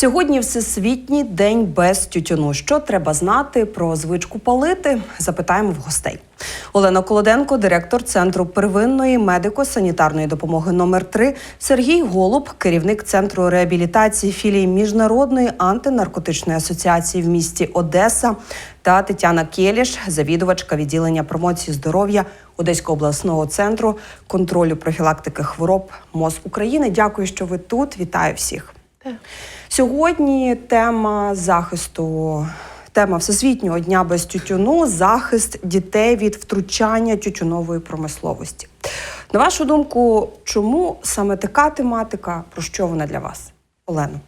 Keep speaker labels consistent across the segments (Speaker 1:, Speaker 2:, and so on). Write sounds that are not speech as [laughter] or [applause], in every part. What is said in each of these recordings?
Speaker 1: Сьогодні Всесвітній день без тютюну. Що треба знати про звичку палити? Запитаємо в гостей. Олена Колоденко, директор центру первинної медико-санітарної допомоги номер 3 Сергій Голуб, керівник центру реабілітації філії міжнародної антинаркотичної асоціації в місті Одеса, та Тетяна Келіш, завідувачка відділення промоції здоров'я Одеського обласного центру контролю профілактики хвороб МОЗ України. Дякую, що ви тут. Вітаю всіх. Сьогодні тема захисту, тема Всесвітнього дня без тютюну захист дітей від втручання тютюнової промисловості. На вашу думку, чому саме така тематика? Про що вона для вас, Олено?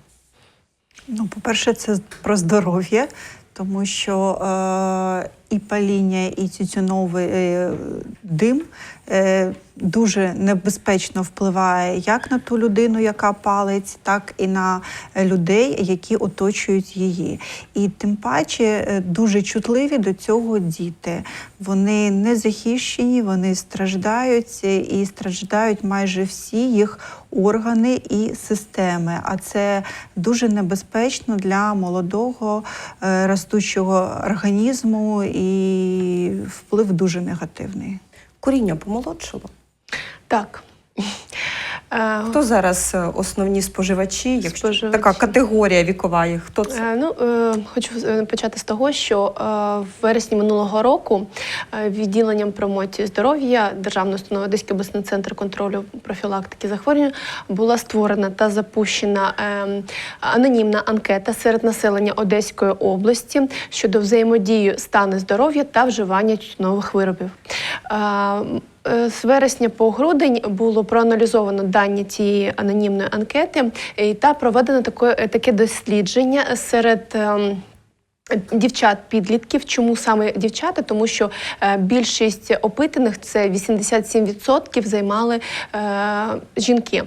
Speaker 2: Ну, по-перше, це про здоров'я, тому що е, і паління, і тютюновий е, дим е, дуже небезпечно впливає як на ту людину, яка палить, так і на людей, які оточують її. І тим паче е, дуже чутливі до цього діти. Вони не захищені, вони страждають е, і страждають майже всі їх органи і системи. А це дуже небезпечно для молодого е, ростучого організму і вплив дуже негативний.
Speaker 1: Коріння помолодшило.
Speaker 3: Так. Е,
Speaker 1: Хто зараз е, основні споживачі? Якщо
Speaker 3: Споживачі.
Speaker 1: така категорія вікова, є? хто це?
Speaker 3: е, Ну, хочу почати з того, що в вересні минулого року відділенням промоції здоров'я Державної установи Одеський обласний центр контролю профілактики захворювань була створена та запущена анонімна анкета серед населення Одеської області щодо взаємодії стану здоров'я та вживання тютюнових виробів. Е, З вересня по грудень було проаналізовано дані цієї анонімної анкети е, та проведено таке, таке дослідження серед. ем, Дівчат-підлітків, чому саме дівчата? Тому що е, більшість опитаних це 87% займали е, жінки.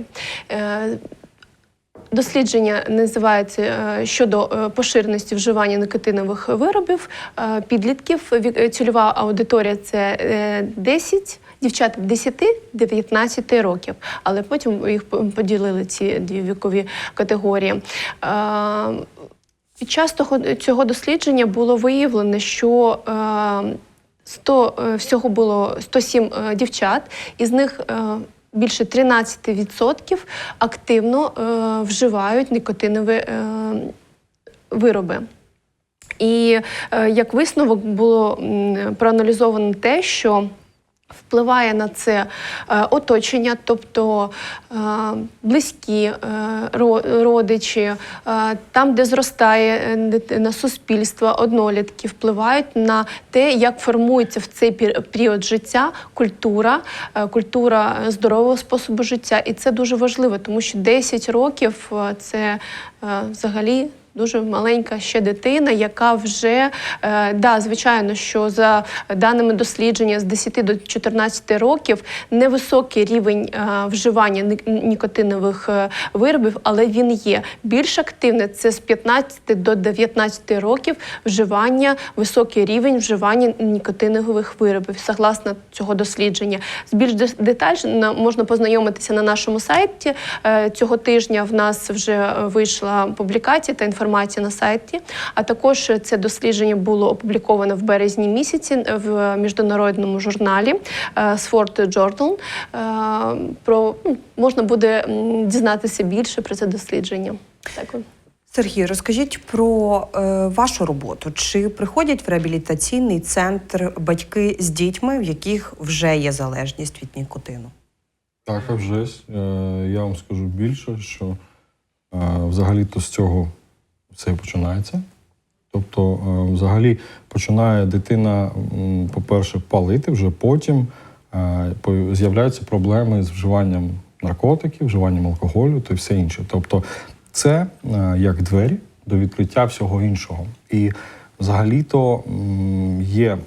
Speaker 3: Е, Дослідження називається е, щодо поширеності вживання никотинових виробів підлітків. Цільова аудиторія це е, 10, дівчат 10-19 років, але потім їх поділили ці дві вікові категорії. Під час того, цього дослідження було виявлено, що е, 100, е, всього було 107 е, дівчат, із них е, більше 13% активно вживають никотинові е, вироби. І як висновок було проаналізовано те, що Впливає на це е, оточення, тобто е, близькі е, родичі, там, де зростає дитина, суспільство, однолітки впливають на те, як формується в цей період життя культура, культура здорового способу життя. І це дуже важливо, тому що 10 років це взагалі. Дуже маленька ще дитина, яка вже е, да, звичайно, що за даними дослідження з 10 до 14 років невисокий рівень е, вживання нікотинових е, виробів, але він є більш активне. Це з 15 до 19 років вживання, високий рівень вживання нікотинових виробів, согласно цього дослідження. З більш детально можна познайомитися на нашому сайті. Цього тижня в нас вже вийшла публікація та інформація на сайті. А також це дослідження було опубліковано в березні місяці в міжнародному журналі е, Sword Journal. Е, Про ну, можна буде дізнатися більше про це дослідження. Дякую.
Speaker 1: Сергій, розкажіть про е, вашу роботу. Чи приходять в реабілітаційний центр батьки з дітьми, в яких вже є залежність від нікотину?
Speaker 4: Так, а вже ж. Е, Я вам скажу більше, що е, взагалі-то з цього все починається. Тобто, е, взагалі, починає дитина, по-перше, палити, вже потім е, з'являються проблеми з вживанням наркотиків, вживанням алкоголю та все інше. Тобто, це е, як двері до відкриття всього іншого. І взагалі-то є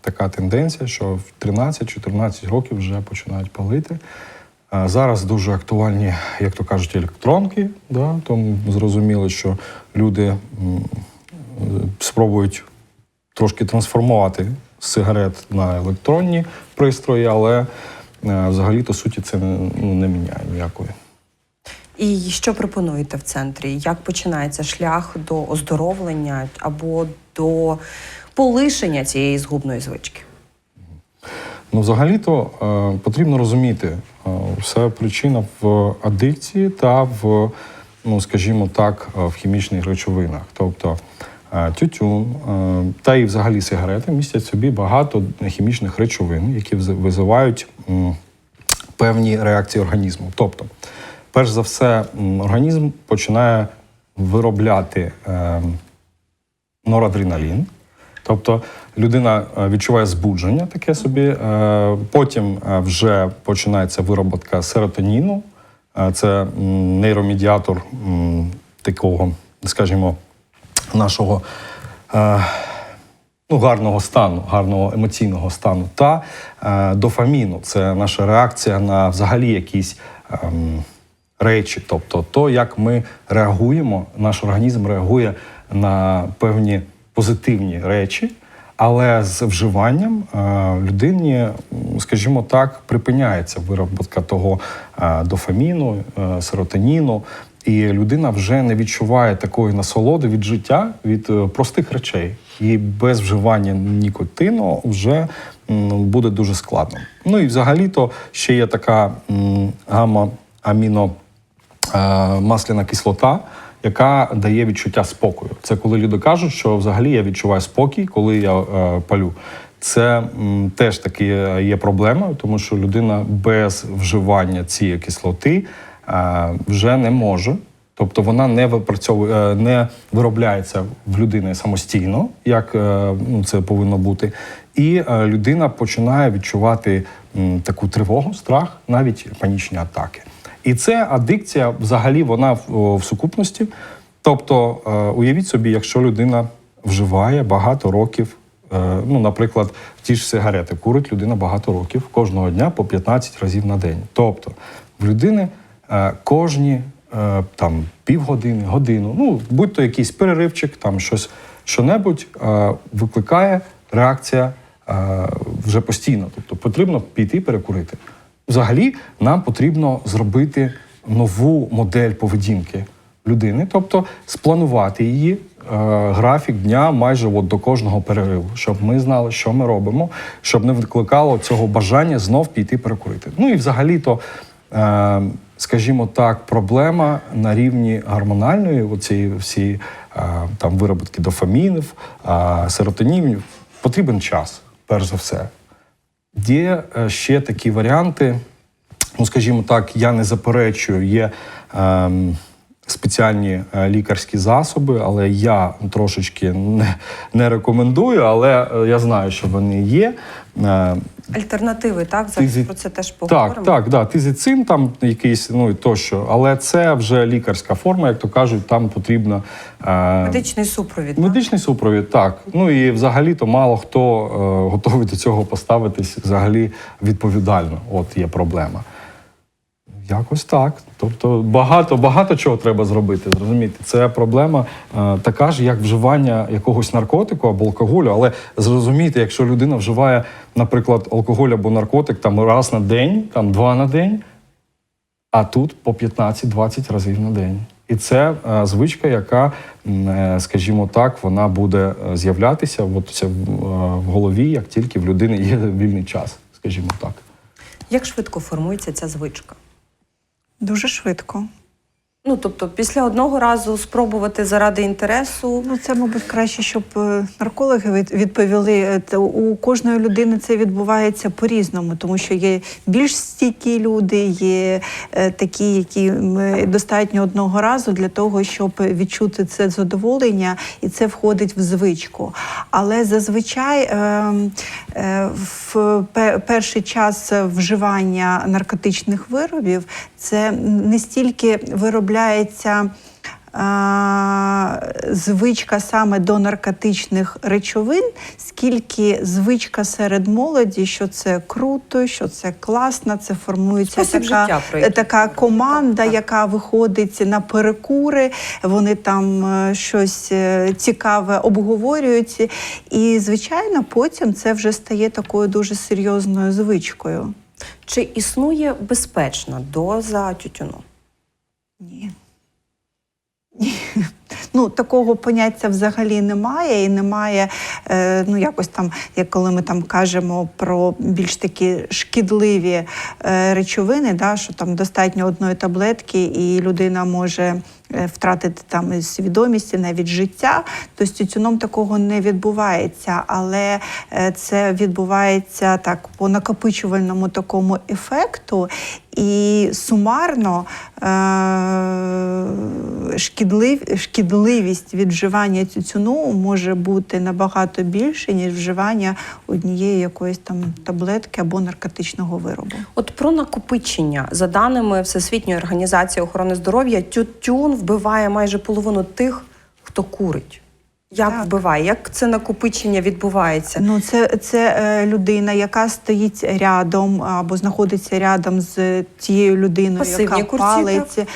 Speaker 4: така тенденція, що в 13-14 років вже починають палити. Зараз дуже актуальні, як то кажуть, електронки. Да? Тому зрозуміло, що люди спробують трошки трансформувати сигарет на електронні пристрої, але е, взагалі-то суті це не- ну, не міняє ніякої.
Speaker 1: І що пропонуєте в центрі? Як починається шлях до оздоровлення або до полишення цієї згубної звички?
Speaker 4: Ну, взагалі-то е, потрібно розуміти, е, вся причина в адикції та в, ну, скажімо так, е, в хімічних речовинах. Тобто е, тютюн е, та і взагалі сигарети містять собі багато хімічних речовин, які визивають певні реакції організму. Тобто, перш за все, організм починає виробляти. Норадреналін. Тобто людина відчуває збудження таке собі. Потім вже починається вироботка серотоніну. Це нейромедіатор такого, скажімо, нашого е, ну, гарного стану, гарного емоційного стану, та е, дофаміну. Це наша реакція на взагалі якісь ем, речі. Тобто, то, як ми реагуємо, наш організм реагує на певні позитивні речі. Але з вживанням е, людині, скажімо так, припиняється виробка того е, дофаміну, е, серотоніну, і людина вже не відчуває такої насолоди від життя, від простих речей. І без вживання нікотину вже буде дуже складно. Ну і взагалі-то ще є така м, гамма-аміно е, масляна кислота, яка дає відчуття спокою. Це коли люди кажуть, що взагалі я відчуваю спокій, коли я е, палю. Це м, теж таки е, є проблемою, тому що людина без вживання цієї кислоти е, вже не може. Тобто вона не випрацьовує, е, не виробляється в людини самостійно, як е, ну, це повинно бути. І людина починає відчувати таку тривогу, страх, навіть панічні атаки. І це адикція, взагалі, вона в, в сукупності. Тобто, е, уявіть собі, якщо людина вживає багато років, е, ну, наприклад, ті ж сигарети, курить людина багато років кожного дня по 15 разів на день. Тобто, в людини е, кожні там півгодини, годину, ну будь-то якийсь переривчик, там щось що-небудь викликає реакція вже постійно. Тобто потрібно піти перекурити. Взагалі, нам потрібно зробити нову модель поведінки людини, тобто спланувати її. е, Графік дня майже от до кожного перериву, щоб ми знали, що ми робимо, щоб не викликало цього бажання знов піти перекурити. Ну і взагалі-то, е, скажімо так, проблема на рівні гормональної, оці всі е, там виробітки дофамінів, серотонінів, потрібен час, перш за все. Є е, ще такі варіанти. Ну, скажімо так, я не заперечую, є ем, спеціальні е, лікарські засоби, але я трошечки не, не рекомендую, але е, я знаю, що вони є. Е,
Speaker 1: Альтернативи, так? Зараз
Speaker 4: Тизі-
Speaker 1: про це теж поговоримо.
Speaker 4: так, так, да, тизицин там якийсь, ну і тощо, але це вже лікарська форма, як то кажуть, там потрібно. Е,
Speaker 1: Медичний супровід. так?
Speaker 4: Медичний супровід, так. Ну і взагалі-то мало хто е, готовий до цього поставитись взагалі відповідально. От є проблема. Якось так. Тобто багато, багато чого треба зробити. Зрозуміти, це проблема е, така ж, як вживання якогось наркотику або алкоголю. Але зрозумійте, якщо людина вживає, наприклад, алкоголь або наркотик там раз на день, там два на день, а тут по 15-20 разів на день. І це е, звичка, яка, е, скажімо так, вона буде е, з'являтися от е, в голові, як тільки в людини є вільний час, скажімо так.
Speaker 1: Як швидко формується ця звичка?
Speaker 2: Дуже швидко.
Speaker 1: Ну, тобто, після одного разу спробувати заради інтересу.
Speaker 2: Ну, це, мабуть, краще, щоб е, наркологи відповіли. Е, У кожної людини це відбувається по-різному, тому що є більш стійкі люди, є е, такі, які достатньо одного разу для того, щоб відчути це задоволення, і це входить в звичку. Але зазвичай е, е, в перший час вживання наркотичних виробів це не стільки виробляється. А, Звичка саме до наркотичних речовин, скільки звичка серед молоді, що це круто, що це класно, це формується
Speaker 1: Спосіб
Speaker 2: така,
Speaker 1: життя,
Speaker 2: така команда,
Speaker 1: Так, так.
Speaker 2: яка виходить на перекури, вони там е, щось е, цікаве обговорюють. І, звичайно, потім це вже стає такою дуже серйозною звичкою.
Speaker 1: Чи існує безпечна доза тютюну?
Speaker 2: Ні. Ні. Ну, такого поняття взагалі немає, і немає, е, ну якось там, як коли ми там кажемо про більш такі шкідливі е, речовини, да, що там достатньо одної таблетки, і людина може втратити там свідомість, і навіть життя, то з тютюном такого не відбувається. Але е, це відбувається так по накопичувальному такому ефекту, і сумарно е- шкідлив, шкідливість від вживання тютюну може бути набагато більше, ніж вживання однієї якоїсь там таблетки або наркотичного виробу.
Speaker 1: От про накопичення за даними Всесвітньої організації охорони здоров'я, тютюн вбиває майже половину тих, хто курить. Як
Speaker 2: Так.
Speaker 1: вбиває? Як це накопичення відбувається?
Speaker 2: Ну, це, це е, людина, яка стоїть рядом або знаходиться рядом з тією людиною,
Speaker 1: Пасивні
Speaker 2: яка
Speaker 1: курці,
Speaker 2: палиться. Так,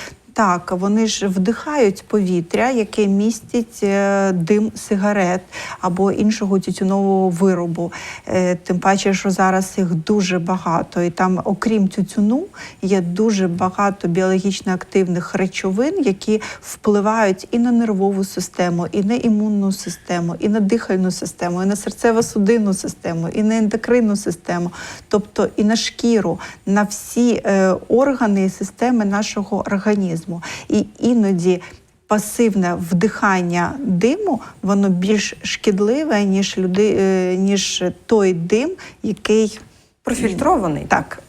Speaker 2: вони ж вдихають повітря, яке містить е, дим сигарет або іншого тютюнового виробу. Е, Тим паче, що зараз їх дуже багато, і там, окрім тютюну, є дуже багато біологічно активних речовин, які впливають і на нервову систему, і на імунну систему, і на дихальну систему, і на серцево-судинну систему, і на ендокринну систему, тобто і на шкіру, на всі е, органи і системи нашого організму. І іноді пасивне вдихання диму воно більш шкідливе, ніж люди, е, ніж той дим, який
Speaker 1: Профільтрований?
Speaker 2: так.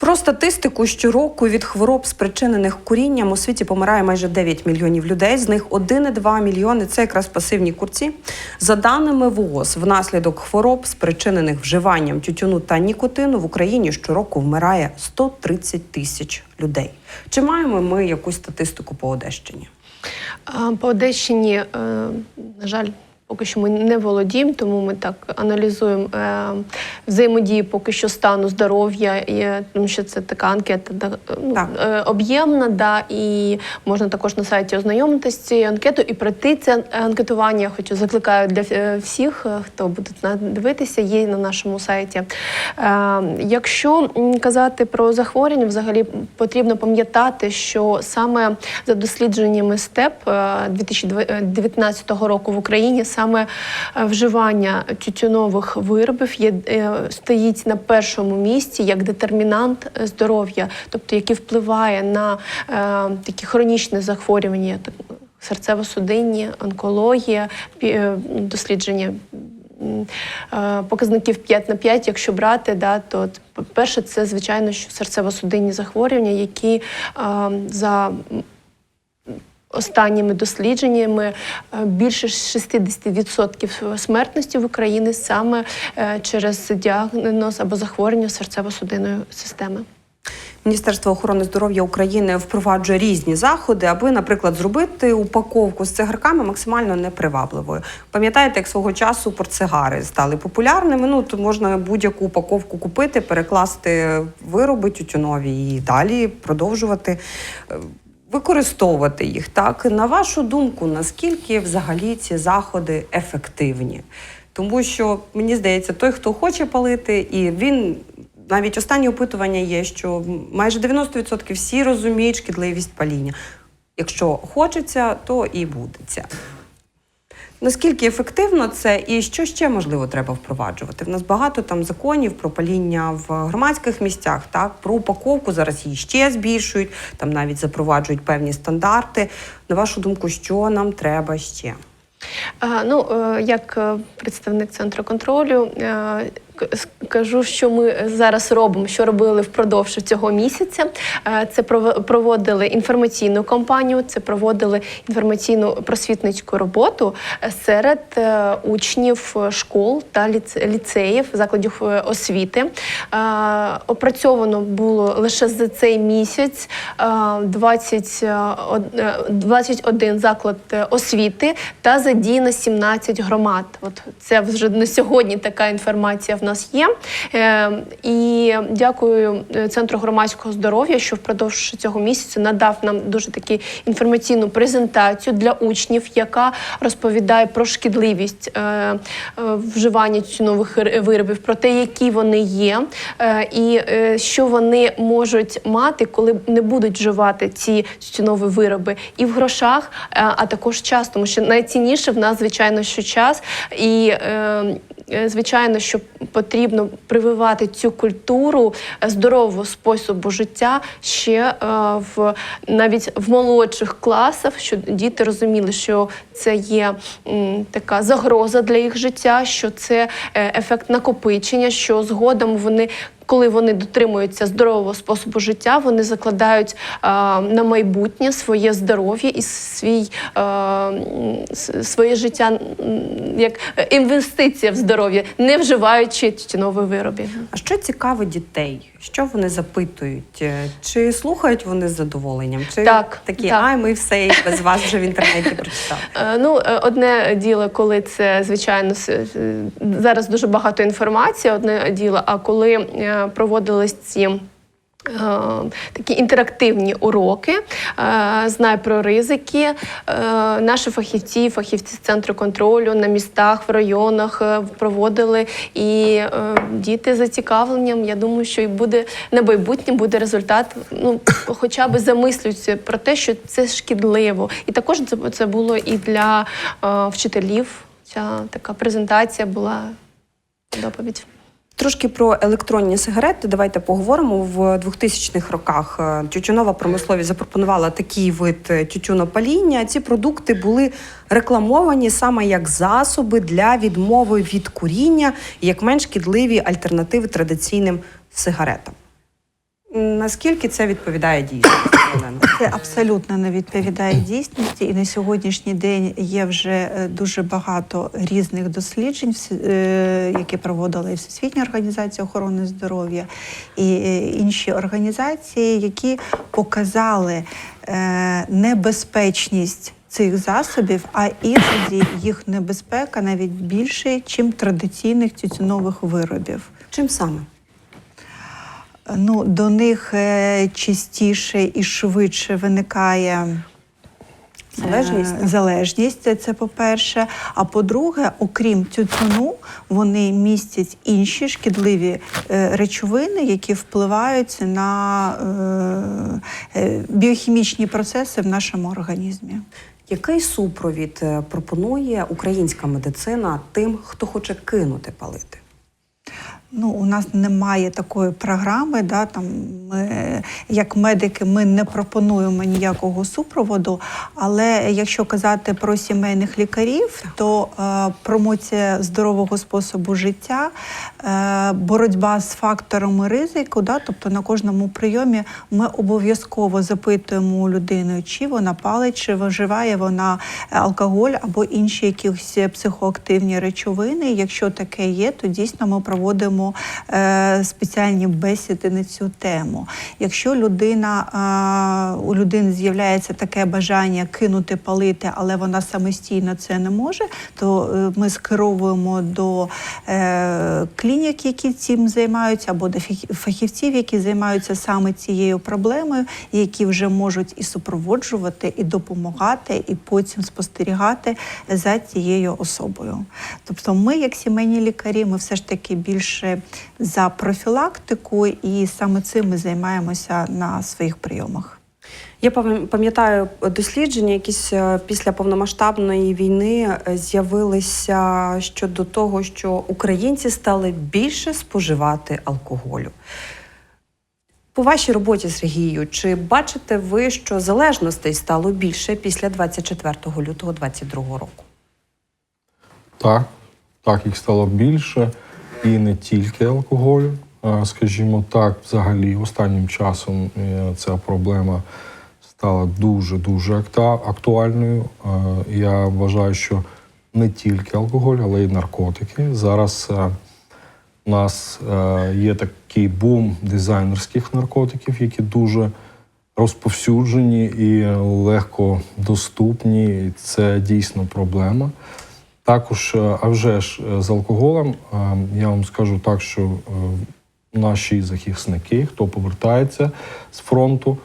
Speaker 1: Про статистику щороку від хвороб, спричинених курінням, у світі помирає майже 9 мільйонів людей. З них 1,2 мільйони це якраз пасивні курці. За даними ВООЗ, внаслідок хвороб, спричинених вживанням тютюну та нікотину, в Україні щороку вмирає 130 тисяч людей. Чи маємо ми якусь статистику по Одещині?
Speaker 3: По Одещині, е, на жаль, поки що ми не володіємо, тому ми так аналізуємо е, взаємодії поки що стану здоров'я, е, тому що це така анкета да, ну,
Speaker 1: Так.
Speaker 3: е, об'ємна, да, і можна також на сайті ознайомитися з цією анкетою і пройти це анкетування. Я хочу закликаю для е, всіх, е, хто буде дивитися, є на нашому сайті. Е, Якщо казати про захворювання, взагалі потрібно пам'ятати, що саме за дослідженнями СТЕП е, 2019 року в Україні саме е, вживання тютюнових виробів є е, стоїть на першому місці як детермінант е, здоров'я, тобто який впливає на е, такі хронічні захворювання, серцево-судинні, онкологія, дослідження показників 5 на 5, якщо брати, да, то перше, це звичайно, що серцево-судинні захворювання, які за останніми дослідженнями е, більше 60% смертності в Україні саме е, через діагноз або захворювання серцево-судинної системи.
Speaker 1: Міністерство охорони здоров'я України впроваджує різні заходи, аби, наприклад, зробити упаковку з цигарками максимально непривабливою. Пам'ятаєте, як свого часу портсигари стали популярними? Ну то можна будь-яку упаковку купити, перекласти вироби тютюнові і далі продовжувати е, використовувати їх. Так на вашу думку, наскільки взагалі ці заходи ефективні? Тому що мені здається, той, хто хоче палити, і він навіть останні опитування є, що майже 90% всі розуміють шкідливість паління. Якщо хочеться, то і будеться. Наскільки ефективно це і що ще можливо треба впроваджувати? В нас багато там законів про паління в громадських місцях, так про упаковку зараз її ще збільшують, там навіть запроваджують певні стандарти. На вашу думку, що нам треба ще?
Speaker 3: Ну, е, як е, представник центру контролю, е, скажу, що ми зараз робимо, що робили впродовж цього місяця. Е, Це пров- проводили інформаційну кампанію, це проводили інформаційну просвітницьку роботу е, серед е, учнів школ та ліцеїв, закладів освіти. Опрацьовано було лише за цей місяць е, 20, е, од- е, 21 заклад освіти та задіяно 17 громад. От це вже на сьогодні така інформація в нас є. Е, І дякую е, Центру громадського здоров'я, що впродовж цього місяця надав нам дуже таку інформаційну презентацію для учнів, яка розповідає про шкідливість е, вживання ри- виробів, про те, які вони є, і що вони можуть мати, коли не будуть вживати ці тютюнові вироби, і в грошах, а також час, тому що найцінніше в нас, звичайно, що час і. Е, Звичайно, що потрібно прививати цю культуру здорового способу життя ще е, в навіть в молодших класах, щоб діти розуміли, що це є така загроза для їх життя, що це е, ефект накопичення, що згодом вони. Коли вони дотримуються здорового способу життя, вони закладають е, на майбутнє своє здоров'я і свій, е, своє життя як е, інвестиція в здоров'я, не вживаючи тютюнові вироби.
Speaker 1: А що цікавить дітей? Що вони запитують? Е, Чи слухають вони з задоволенням? Чи
Speaker 3: Так,
Speaker 1: такі,
Speaker 3: так.
Speaker 1: ай, ми все і без вас вже в інтернеті прочитали?
Speaker 3: Е, Ну, одне діло, коли це звичайно зараз дуже багато інформації, одне діло, а коли е, проводились ці. е, Такі інтерактивні уроки, е, знай про ризики. Е, Наші фахівці, фахівці з центру контролю на містах, в районах проводили. І діти з зацікавленням. Я думаю, що і буде на майбутнє буде результат. Ну, хоча б замислюються про те, що це шкідливо. І також це, було і для вчителів. Ця така презентація була доповідь.
Speaker 1: Трошки про електронні сигарети. Давайте поговоримо. В 2000-х роках е, тютюнова промисловість запропонувала такий вид е, тютюнопаління. Ці продукти були рекламовані саме як засоби для відмови від куріння як менш шкідливі альтернативи традиційним сигаретам. Наскільки це відповідає дійсності,
Speaker 2: Це абсолютно не відповідає дійсності, і на сьогоднішній день є вже е, дуже багато різних досліджень, е, які проводила і Всесвітня організація охорони здоров'я і е, інші організації, які показали небезпечність. Цих засобів, а іноді їх небезпека навіть більше, ніж традиційних тютюнових виробів.
Speaker 1: Чим саме?
Speaker 2: Ну, до них е, частіше і швидше виникає
Speaker 1: Залежність,
Speaker 2: е, залежність, це, це по-перше. А по-друге, окрім тютюну, вони містять інші шкідливі е, речовини, які впливають на е, біохімічні процеси в нашому організмі.
Speaker 1: Який супровід пропонує українська медицина тим, хто хоче кинути палити?
Speaker 2: Ну, у нас немає такої програми, да, там ми, як медики, ми не пропонуємо ніякого супроводу. Але якщо казати про сімейних лікарів, то е, промоція здорового способу життя, е, боротьба з факторами ризику, да, тобто на кожному прийомі ми обов'язково запитуємо у людини, чи вона палить, чи вживає вона алкоголь або інші якісь психоактивні речовини. Якщо таке є, то дійсно ми проводимо е, спеціальні бесіди на цю тему. Якщо людина е, у людини з'являється таке бажання кинути палити, але вона самостійно це не може, то е, ми скеровуємо до клінік, які цим займаються, або до фахівців, які займаються саме цією проблемою, які вже можуть і супроводжувати, і допомагати, і потім спостерігати за цією особою. Тобто, ми, як сімейні лікарі, ми все ж таки більше за профілактику, і саме цим ми займаємося на своїх прийомах.
Speaker 1: Я пам'ятаю дослідження, якісь е, після повномасштабної війни е, з'явилися щодо того, що українці стали більше споживати алкоголю. По вашій роботі, Сергію, чи бачите ви, що залежностей стало більше після 24 лютого 2022 року?
Speaker 4: Так, так, їх стало більше, і не тільки алкоголю. Скажімо так, взагалі останнім часом е, ця проблема стала дуже-дуже актуальною. Я вважаю, що не тільки алкоголь, але й наркотики. Зараз е, у нас е, є такий бум дизайнерських наркотиків, які дуже розповсюджені і легко доступні. Це дійсно проблема. Також, е, а вже ж е, з алкоголем, е, я вам скажу так, що наші захисники, хто повертається з фронту,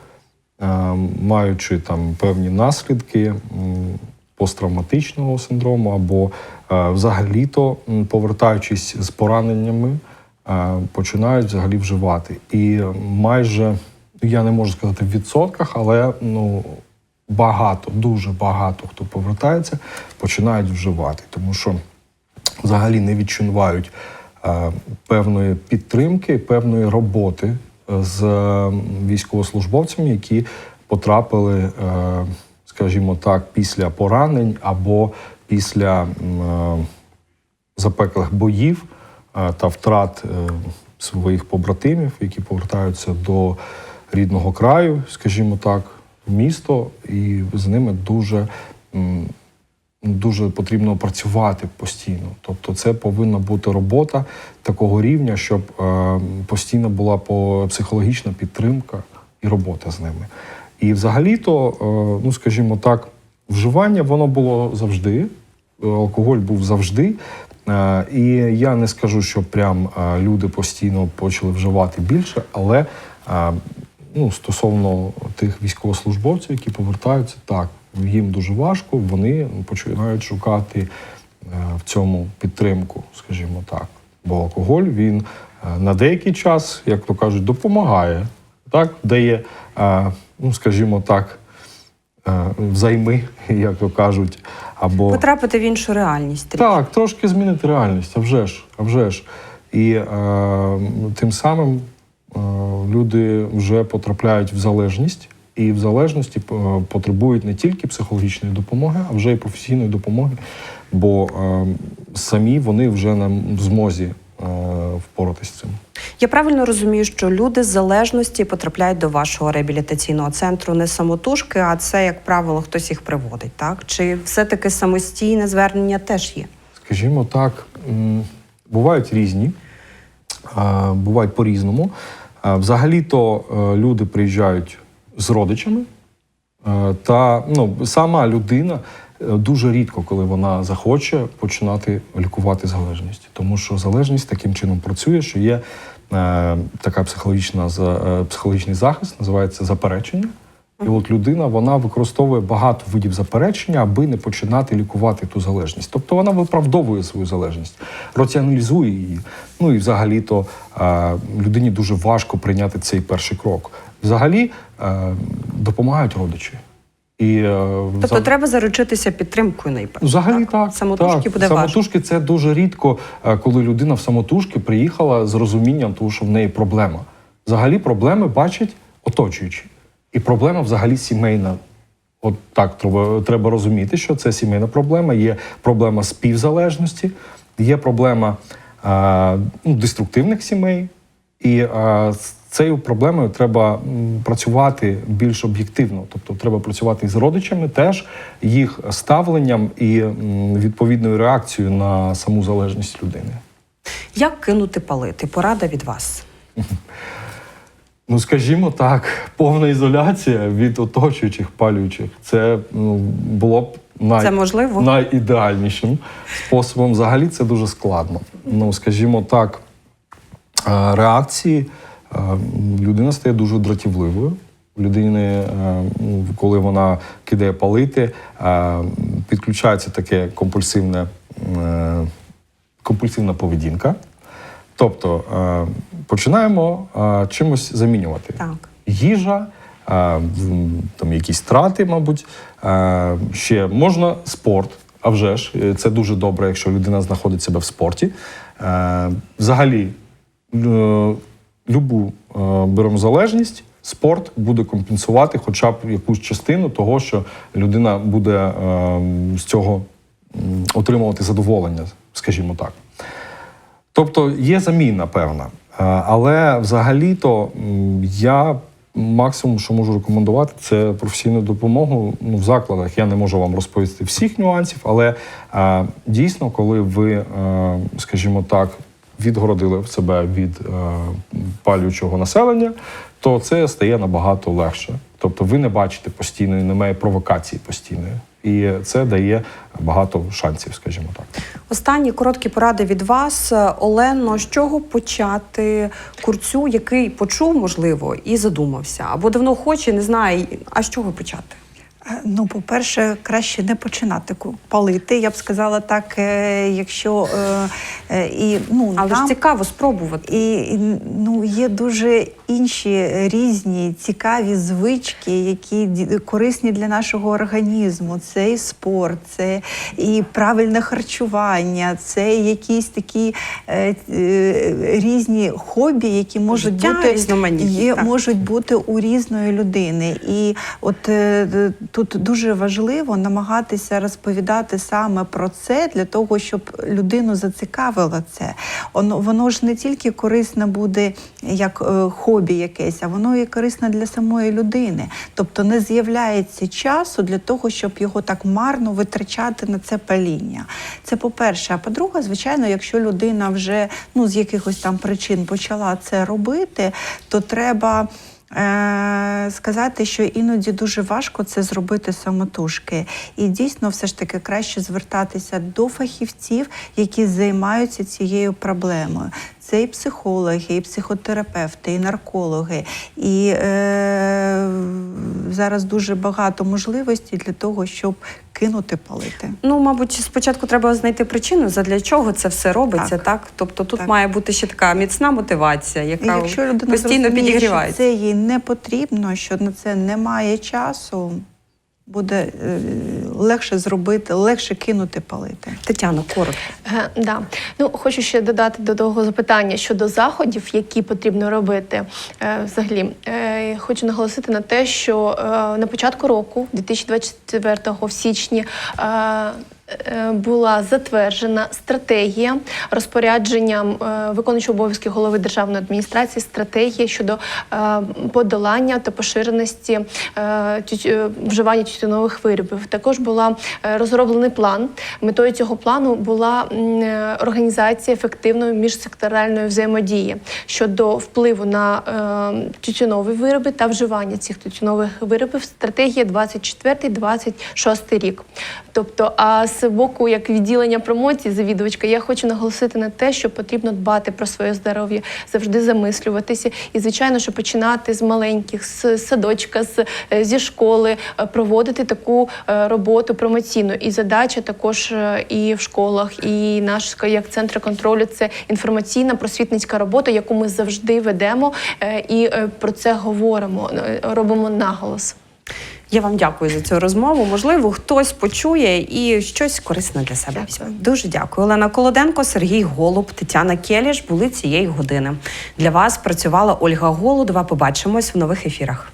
Speaker 4: маючи там певні наслідки посттравматичного синдрому, або взагалі-то повертаючись з пораненнями, починають взагалі вживати. І майже я не можу сказати в відсотках, але ну багато, дуже багато хто повертається, починають вживати, тому що взагалі не відчувають е, певної підтримки, певної роботи е, з е, військовослужбовцями, які потрапили, е, скажімо так, після поранень або після е, запеклих боїв е, та втрат е, своїх побратимів, які повертаються до рідного краю, скажімо так, місто, і з ними дуже. Дуже потрібно працювати постійно. Тобто, це повинна бути робота такого рівня, щоб е, постійно була психологічна підтримка і робота з ними. І взагалі-то, е, ну скажімо так, вживання воно було завжди. е, Алкоголь був завжди. І я не скажу, що прям люди постійно почали вживати більше, але ну, стосовно тих військовослужбовців, які повертаються, так, їм дуже важко, вони починають шукати е, в цьому підтримку, скажімо так. Бо алкоголь він е, на деякий час, як то кажуть, допомагає, так, дає, е, ну, скажімо так, взайми, [laughs] як то кажуть, або
Speaker 1: Потрапити в іншу реальність. трішки.
Speaker 4: так, трошки змінити реальність, а вже ж, а вже ж. І е, тим самим люди вже потрапляють в залежність, і в залежності е, потребують не тільки психологічної допомоги, а вже й професійної допомоги, бо е, самі вони вже не в змозі е, впоратись з цим.
Speaker 1: Я правильно розумію, що люди з залежності потрапляють до вашого реабілітаційного центру не самотужки, а це, як правило, хтось їх приводить, так? Чи все-таки самостійне звернення теж є?
Speaker 4: Скажімо так, бувають різні, бувають по-різному. Взагалі-то е, люди приїжджають з родичами, е, та ну, сама людина е, дуже рідко, коли вона захоче починати лікувати залежність. Тому що залежність таким чином працює, що є така психологічна, психологічний захист, називається заперечення. І от людина вона використовує багато видів заперечення, аби не починати лікувати ту залежність. Тобто вона виправдовує свою залежність, раціоналізує її. Ну і взагалі-то е, людині дуже важко прийняти цей перший крок. Взагалі е, допомагають родичі. І, е,
Speaker 1: Тобто
Speaker 4: взаг-
Speaker 1: треба заручитися підтримкою найперше.
Speaker 4: Взагалі так.
Speaker 1: Самотужки
Speaker 4: так.
Speaker 1: буде важко.
Speaker 4: Самотужки це дуже рідко, коли людина в самотужки приїхала з розумінням, того, що в неї проблема. Взагалі проблеми бачать оточуючі. І проблема взагалі сімейна. От так треба, треба розуміти, що це сімейна проблема. Є проблема співзалежності, є проблема е, ну, деструктивних сімей. І е, з цією проблемою треба працювати більш об'єктивно. Тобто треба працювати з родичами, теж їх ставленням і відповідною реакцією на саму залежність людини.
Speaker 1: Як кинути палити? Порада від вас. [laughs]
Speaker 4: Ну, скажімо так, повна ізоляція від оточуючих палюючих. Це ну, було б най...
Speaker 1: Це можливо?
Speaker 4: найідеальнішим способом. Взагалі це дуже складно. Ну, скажімо так, е, реакції е, людина стає дуже дратівливою. У людини, е, ну, коли вона кидає палити, підключається таке компульсивне, компульсивна поведінка. Тобто е, починаємо е, чимось замінювати.
Speaker 1: Так.
Speaker 4: Їжа, е, там якісь страти, мабуть. Ще можна спорт. А вже ж, це дуже добре, якщо людина знаходить себе в спорті. Взагалі, любу беремо залежність, спорт буде компенсувати хоча б якусь частину того, що людина буде з цього отримувати задоволення, скажімо так. Тобто є заміна певна. Е, Але взагалі-то я максимум, що можу рекомендувати, це професійну допомогу ну, в закладах. Я не можу вам розповісти всіх нюансів, але е, дійсно, коли ви, е, скажімо так, відгородили себе від палючого населення, то це стає набагато легше. Тобто ви не бачите постійної, немає провокації постійної. І це дає багато шансів, скажімо так.
Speaker 1: Останні короткі поради від вас, Олено. З чого почати курцю, який почув, можливо, і задумався, або давно хоче, не знає, а з чого почати?
Speaker 2: Е, Ну, по-перше, краще не починати палити. Я б сказала так, е, якщо е, е, і ну
Speaker 1: Але
Speaker 2: нам...
Speaker 1: ж цікаво спробувати.
Speaker 2: І і, ну, є дуже інші різні цікаві звички, які корисні для нашого організму. Це і спорт, це і правильне харчування, це якісь такі е, е, різні хобі, які можуть
Speaker 1: Життя
Speaker 2: бути є,
Speaker 1: так.
Speaker 2: можуть бути у різної людини. І от е, тут дуже важливо намагатися розповідати саме про це для того, щоб людину зацікавило це. Воно, ж не тільки корисне буде як е, хобі якесь, а воно і корисне для самої людини. Тобто не з'являється часу для того, щоб його так марно витрачати на це паління. Це по-перше. А по-друге, звичайно, якщо людина вже ну, з якихось там причин почала це робити, то треба. Е, сказати, що іноді дуже важко це зробити самотужки. І дійсно, все ж таки краще звертатися до фахівців, які займаються цією проблемою. Це і психологи, і психотерапевти, і наркологи. І е, зараз дуже багато можливостей для того, щоб кинути палити.
Speaker 1: Ну, мабуть, спочатку треба знайти причину, задля чого це все робиться, так?
Speaker 2: Так.
Speaker 1: Тобто тут
Speaker 2: Так.
Speaker 1: має бути ще така міцна мотивація,
Speaker 2: І
Speaker 1: яка
Speaker 2: якщо людина
Speaker 1: постійно підігрівається.
Speaker 2: це їй не потрібно, що на це немає часу, буде е, легше зробити, легше кинути палити.
Speaker 1: Тетяно, коротко.
Speaker 3: Е, Да. Ну, хочу ще додати до того запитання щодо заходів, які потрібно робити. Е, Взагалі, е, хочу наголосити на те, що е, на початку року, 2024 в січні, е, е, була затверджена стратегія розпорядженням е, виконуючого обов'язки голови державної адміністрації стратегія щодо е, подолання та поширеності е, е, вживання тютюнових виробів. Також була е, розроблений план. Метою цього плану була е, організація ефективної міжсекторальної взаємодії щодо впливу на е, тютюнові вироби та вживання цих тютюнових виробів. Стратегія 24-26 рік. Тобто, а з боку як відділення промоції, завідувачка, я хочу наголосити на те, що потрібно дбати про своє здоров'я, завжди замислюватися. І, звичайно, що починати з маленьких, з садочка, з, е, зі школи, е, проводити таку е, роботу промоційну. І задача також і в школах, і наш як центр контролю це інформаційна просвітницька робота, яку ми завжди ведемо і про це говоримо, робимо наголос.
Speaker 1: Я вам дякую за цю розмову. Можливо, хтось почує і щось корисне для себе.
Speaker 3: Дякую.
Speaker 1: Дуже дякую. Олена Колоденко, Сергій Голуб, Тетяна Келіш були цієї години. Для вас працювала Ольга Голодова. Побачимось в нових ефірах.